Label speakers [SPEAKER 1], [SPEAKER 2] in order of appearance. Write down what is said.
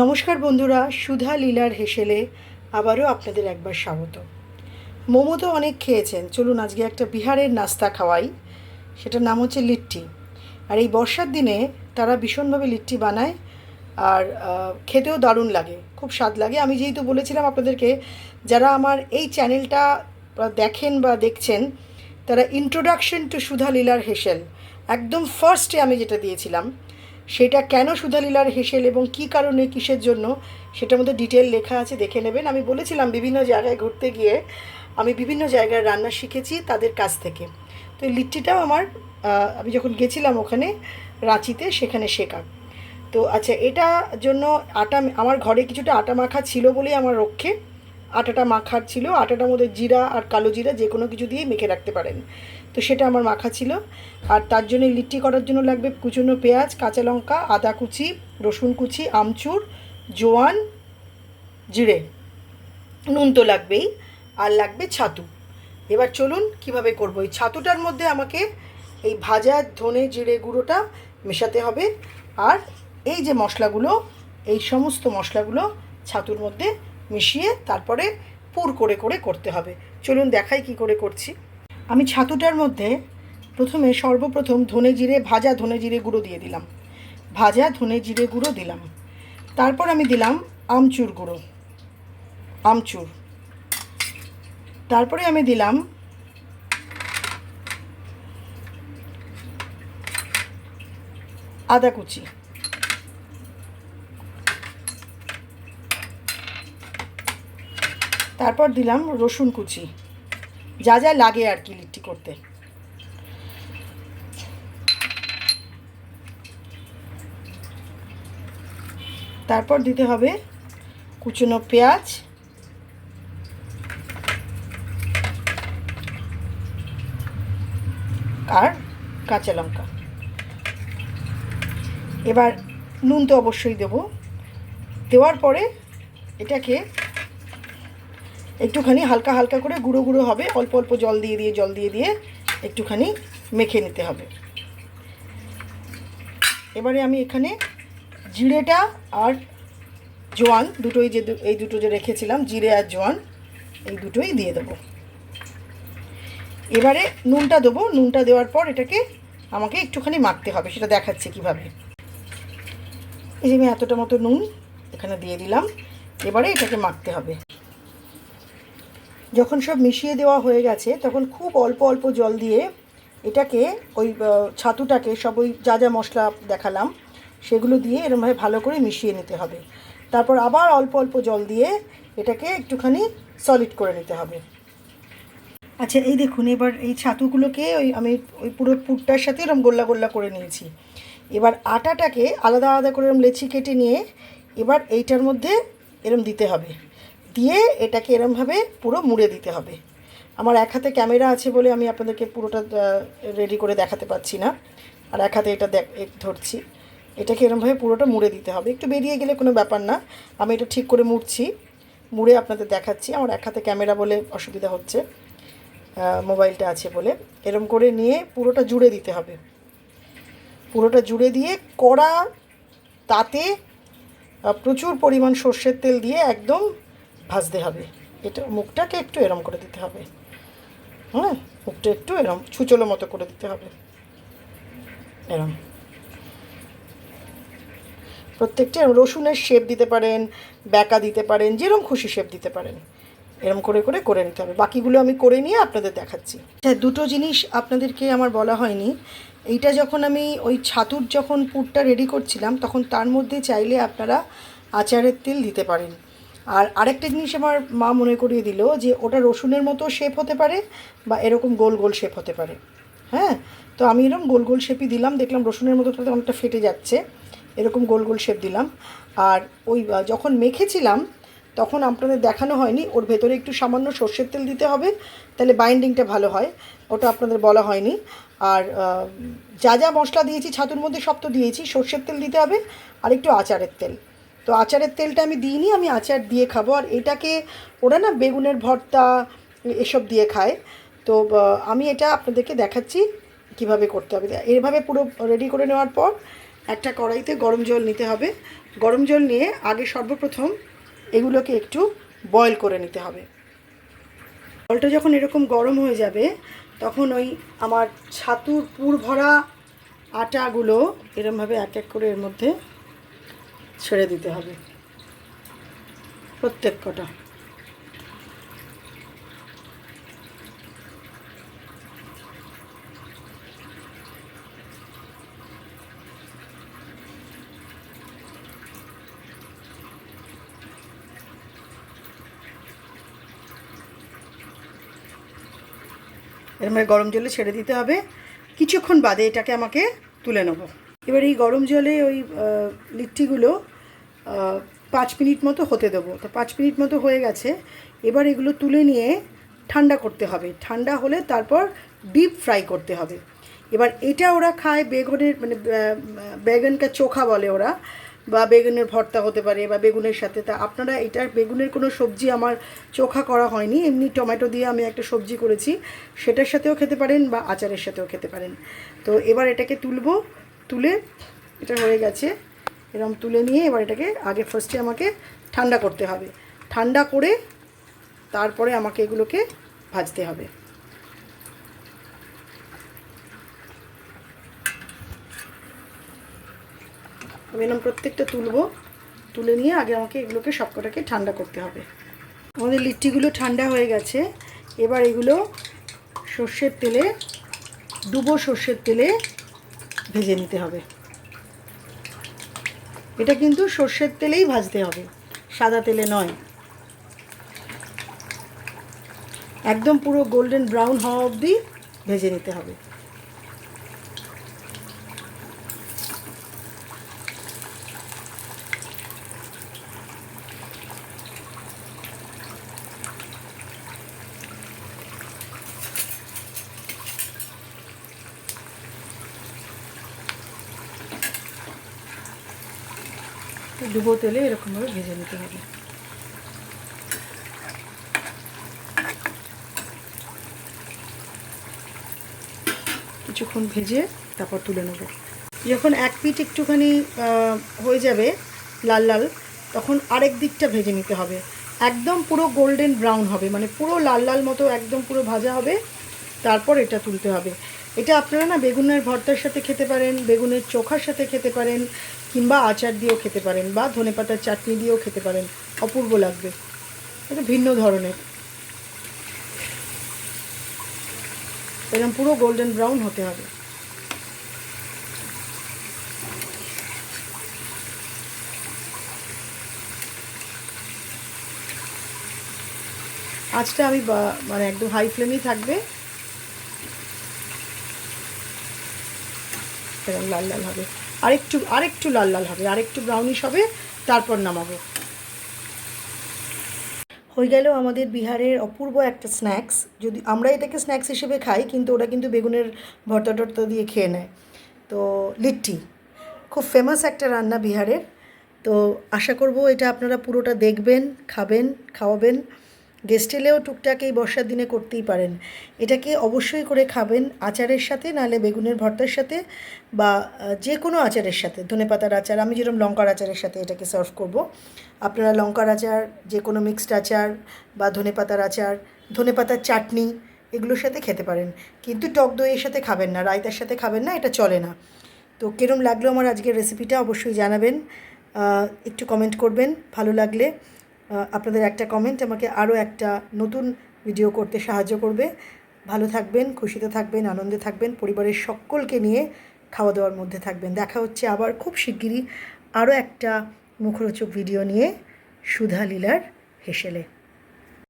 [SPEAKER 1] নমস্কার বন্ধুরা, সুধা লীলার হেসেলে আবারও আপনাদের একবার স্বাগত। মোমো তো অনেক খেয়েছেন, চলুন আজকে একটা বিহারের নাস্তা খাওয়াই, সেটার নাম হচ্ছে লিট্টি। আর এই বর্ষার দিনে তারা ভীষণভাবে লিট্টি বানায়, আর খেতেও দারুণ লাগে, খুব স্বাদ লাগে। আমি যেহেতু বলেছিলাম আপনাদেরকে, যারা আমার এই চ্যানেলটা দেখেন বা দেখছেন, তারা ইন্ট্রোডাকশন টু সুধা লীলার হেসেল, একদম ফার্স্টে আমি যেটা দিয়েছিলাম সেটা কেন সুধালীলার হেসেল এবং কী কারণে কিসের জন্য, সেটার মধ্যে ডিটেল লেখা আছে, দেখে নেবেন। আমি বলেছিলাম বিভিন্ন জায়গায় ঘুরতে গিয়ে আমি বিভিন্ন জায়গায় রান্না শিখেছি তাদের কাছ থেকে। তো লিট্টিটাও আমার আমি যখন গেছিলাম ওখানে, রাঁচিতে, সেখানে শেখা। তো আচ্ছা এটা জন্য আটা, আমার ঘরে কিছুটা আটা মাখা ছিল বলেই আমার রক্ষে। আটাটা মাখার ছিল, আটাটার মধ্যে জিরা আর কালো জিরা যে কোনো কিছু দিয়ে মেখে রাখতে পারেন। তো সেটা আমার মাখা ছিল। আর তার জন্য লিট্টি করার জন্য লাগবে কুচনো পেঁয়াজ, কাঁচা লঙ্কা, আদা কুচি, রসুন কুচি, আমচুর, জোয়ান, জিরে। নুন তো লাগবেই, আর লাগবে ছাতু। এবার চলুন কীভাবে করব। এই ছাতুটার মধ্যে আমাকে এই ভাজা ধনে জিরে গুঁড়োটা মেশাতে হবে। আর এই যে মশলাগুলো, এই সমস্ত মশলাগুলো ছাতুর মধ্যে মিশিয়ে তারপরে পুর করে করে করতে হবে। চলুন দেখাই কি করে করছি। আমি ছাতুটার মধ্যে প্রথমে সর্বপ্রথম ধনে জিরে, ভাজা ধনে জিরে গুঁড়ো দিয়ে দিলাম। ভাজা ধনে জিরে গুঁড়ো দিলাম। তারপর আমি দিলাম আমচুর গুঁড়ো। আমচুর। তারপরে আমি দিলাম আদা কুচি। তারপর দিলাম রসুন কুচি। যা যা লাগে আর কি লিট্টি করতে। তারপর দিতে হবে কুচনো পেঁয়াজ। আর কাঁচা লঙ্কা। এবার নুন তো অবশ্যই দেবো। দেওয়ার পরে এটাকে একটুখানি হালকা হালকা করে গুঁড়ো গুঁড়ো হবে। অল্প অল্প জল দিয়ে দিয়ে, জল দিয়ে দিয়ে একটুখানি মেখে নিতে হবে। এবারে আমি এখানে জিরেটা আর জোয়ান দুটোই যে এই দুটো যে রেখেছিলাম, জিরে আর জোয়ান, এই দুটোই দিয়ে দেবো। এবারে নুনটা দেবো। নুনটা দেওয়ার পর এটাকে আমাকে একটুখানি মাখতে হবে, সেটা দেখাচ্ছে কীভাবে। এই যে আমি এতটা মতো নুন এখানে দিয়ে দিলাম। এবারে এটাকে মাখতে হবে। যখন সব মিশিয়ে দেওয়া হয়ে গেছে, তখন খুব অল্প অল্প জল দিয়ে এটাকে ওই ছাতুটাকে সব ওই যা যা মশলা দেখালাম, সেগুলো দিয়ে এরমভাবে ভালো করে মিশিয়ে নিতে হবে। তারপর আবার অল্প অল্প জল দিয়ে এটাকে একটুখানি সলিড করে নিতে হবে। আচ্ছা এই দেখুন, এবার এই ছাতুগুলোকে ওই আমি ওই পুরো পুরটার সাথে এরম গোল্লা গোল্লা করে নিয়েছি। এবার আটাটাকে আলাদা আলাদা করে এরম লেচি কেটে নিয়ে এবার এইটার মধ্যে এরম দিতে হবে। দিয়ে এটাকে এরমভাবে পুরো মুড়ে দিতে হবে। আমার এক হাতে ক্যামেরা আছে বলে আমি আপনাদেরকে পুরোটা রেডি করে দেখাতে পাচ্ছি না। আর এক হাতে এটা দেখ ধরছি। এটাকে এরমভাবে পুরোটা মুড়ে দিতে হবে। একটু বেরিয়ে গেলে কোনো ব্যাপার না। আমি এটা ঠিক করে মুড়ছি। মুড়ে আপনাদের দেখাচ্ছি। আমার এক হাতে ক্যামেরা বলে অসুবিধা হচ্ছে মোবাইলটা আছে বলে। এরম করে নিয়ে পুরোটা জুড়ে দিতে হবে। পুরোটা জুড়ে দিয়ে কড়া তাতে প্রচুর পরিমাণ সর্ষের তেল দিয়ে একদম ভাজতে হবে। এটা মুখটাকে একটু এরম করে দিতে হবে। হ্যাঁ মুখটা একটু এরম ছুচলো মতো করে দিতে হবে। এরম। প্রত্যেকটা রসুনের শেপ দিতে পারেন ব্যাকা দিতে পারেন, যেরম খুশি শেপ দিতে পারেন। এরম করে করে করে নিতে হবে। বাকিগুলো আমি করে নিয়ে আপনাদের দেখাচ্ছি। হ্যাঁ দুটো জিনিস আপনাদেরকে আমার বলা হয়নি। এইটা যখন আমি ওই ছাতুর যখন পুরটা রেডি করছিলাম, তখন তার মধ্যে চাইলে আপনারা আচারের তেল দিতে পারেন। আর আরেকটা জিনিস আমার মা মনে করিয়ে দিল যে ওটা রসুনের মতো শেপ হতে পারে বা এরকম গোল গোল শেপ হতে পারে। হ্যাঁ? তো আমি এরকম গোল গোল শেপই দিলাম, দেখলাম রসুনের মতো অনেকটা ফেটে যাচ্ছে। এরকম গোল গোল শেপ দিলাম। আর ওই যখন মেখেছিলাম, তখন আপনাদের দেখানো হয়নি, ওর ভেতরে একটু সামান্য সর্ষের তেল দিতে হবে, তাহলে বাইন্ডিংটা ভালো হয়। ওটা আপনাদের বলা হয়নি। আর যা যা মশলা দিয়েছি, ছাতুর মধ্যে সব তো দিয়েছি, সর্ষের তেল দিতে হবে, আর একটু আচারের তেল। তো আচারের তেলটা আমি দিইনি, আমি আচার দিয়ে খাব। আর এটাকে ওরা না বেগুনের ভর্তা, এসব দিয়ে খায়। তো আমি এটা আপনাদেরকে দেখাচ্ছি কীভাবে করতে হবে। এভাবে পুরো রেডি করে নেওয়ার পর একটা কড়াইতে গরম জল নিতে হবে। গরম জল নিয়ে আগে সর্বপ্রথম এগুলোকে একটু বয়েল করে নিতে হবে। জলটা যখন এরকম গরম হয়ে যাবে, তখন ওই আমার ছাতুর পুর ভরা আটাগুলো এরমভাবে এক এক করে এর মধ্যে ছেড়ে দিতে হবে। প্রত্যেক কটা। এরমভাবে গরম জলে ছেড়ে দিতে হবে। কিছুক্ষণ বাদে এটাকে আমাকে তুলে নেব। এবার এই গরম জলে ওই লিট্টিগুলো পাঁচ মিনিট মতো হতে দেবো। তো পাঁচ মিনিট মতো হয়ে গেছে। এবার এগুলো তুলে নিয়ে ঠান্ডা করতে হবে। ঠান্ডা হলে তারপর ডিপ ফ্রাই করতে হবে। এবার এটা ওরা খায় বেগুনের মানে বেগুনকে চোখা বলে ওরা, বা বেগুনের ভর্তা হতে পারে, বা বেগুনের সাথে। তা আপনারা এটার বেগুনের কোনো সবজি আমার চোখা করা হয়নি। এমনি টমেটো দিয়ে আমি একটা সবজি করেছি। সেটার সাথেও খেতে পারেন বা আচারের সাথেও খেতে পারেন। তো এবার এটাকে তুলবো, তুলে এটা হয়ে গেছে। এরকম তুলে নিয়ে এবার এটাকে আগে ফার্স্টে আমাকে ঠান্ডা করতে হবে। ঠান্ডা করে তারপরে আমাকে এগুলোকে ভাজতে হবে। আমি এরকম প্রত্যেকটা তুলবো, তুলে নিয়ে আগে আমাকে এগুলোকে সবকটাকে ঠান্ডা করতে হবে। আমাদের লিট্টিগুলো ঠান্ডা হয়ে গেছে। এবার এগুলো সর্ষের তেলে, ডুবো সর্ষের তেলে ভেজে নিতে হবে। এটা কিন্তু সর্ষের তেলেই ভাজতে হবে, সাদা তেলে নয়। একদম পুরো গোল্ডেন ব্রাউন হওয়া অবধি ভেজে নিতে হবে। ডুবো তেলে এরকমভাবে ভেজে নিতে হবে। কিছুক্ষণ ভেজে তারপর তুলে নেব। যখন এক পিঠ একটুখানি হয়ে যাবে লাল লাল, তখন আরেক দিকটা ভেজে নিতে হবে। একদম পুরো গোল্ডেন ব্রাউন হবে মানে পুরো লাল লাল মতো একদম পুরো ভাজা হবে। তারপর এটা তুলতে হবে। এটা আপনারা না বেগুনের ভর্তার সাথে খেতে পারেন, বেগুনের চোখার সাথে খেতে পারেন কিংবা আচার দিয়েও খেতে পারেন বা ধনেপাতার চাটনি দিয়েও খেতে পারেন। অপূর্ব লাগবে। এটা ভিন্ন ধরনের। এরকম পুরো গোল্ডেন ব্রাউন হতে হবে। আঁচটা আমি মানে একদম হাই ফ্লেমেই থাকবে। এরকম লাল লাল হবে। আরেকটু আরেকটু লাল লাল হবে, আরেকটু ব্রাউনিশ হবে, তারপর নামাবো। হয়ে গেল আমাদের বিহারের অপূর্ব একটা স্ন্যাক্স যদি আমরা এটাকে স্ন্যাক্স হিসেবে খাই, কিন্তু ওরা কিন্তু বেগুনের ভর্তা টর্তা দিয়ে খেয়ে নেয়। তো লিট্টি, খুব ফেমাস একটা রান্না বিহারের। তো আশা করব এটা আপনারা পুরোটা দেখবেন, খাবেন, খাওয়াবেন। গেস্ট এলেও টুকটাক এই বর্ষার দিনে করতেই পারেন। এটাকে অবশ্যই করে খাবেন আচারের সাথে, নাহলে বেগুনের ভর্তার সাথে বা যে কোনো আচারের সাথে। ধনেপাতার আচার, আমি যেরকম লঙ্কার আচারের সাথে এটাকে সার্ভ করব। আপনারা লঙ্কার আচার যে কোনো মিক্সড আচার বা ধনেপাতার আচার, ধনেপাতার চাটনি, এগুলোর সাথে খেতে পারেন। কিন্তু টক দইয়ের সাথে খাবেন না, রায়তার সাথে খাবেন না, এটা চলে না। তো কিরম লাগল আমার আজকের রেসিপিটা অবশ্যই জানাবেন একটু কমেন্ট করবেন, ভালো লাগলে। আপনাদের একটা কমেন্ট আমাকে আরও একটা নতুন ভিডিও করতে সাহায্য করবে। ভালো থাকবেন, খুশিতে থাকবেন, আনন্দে থাকবেন, পরিবারের সকলকে নিয়ে খাওয়া দাওয়ার মধ্যে থাকবেন। দেখা হচ্ছে আবার খুব শিগগিরই আরও একটা মুখরোচক ভিডিও নিয়ে সুধা লীলার হেসেলে।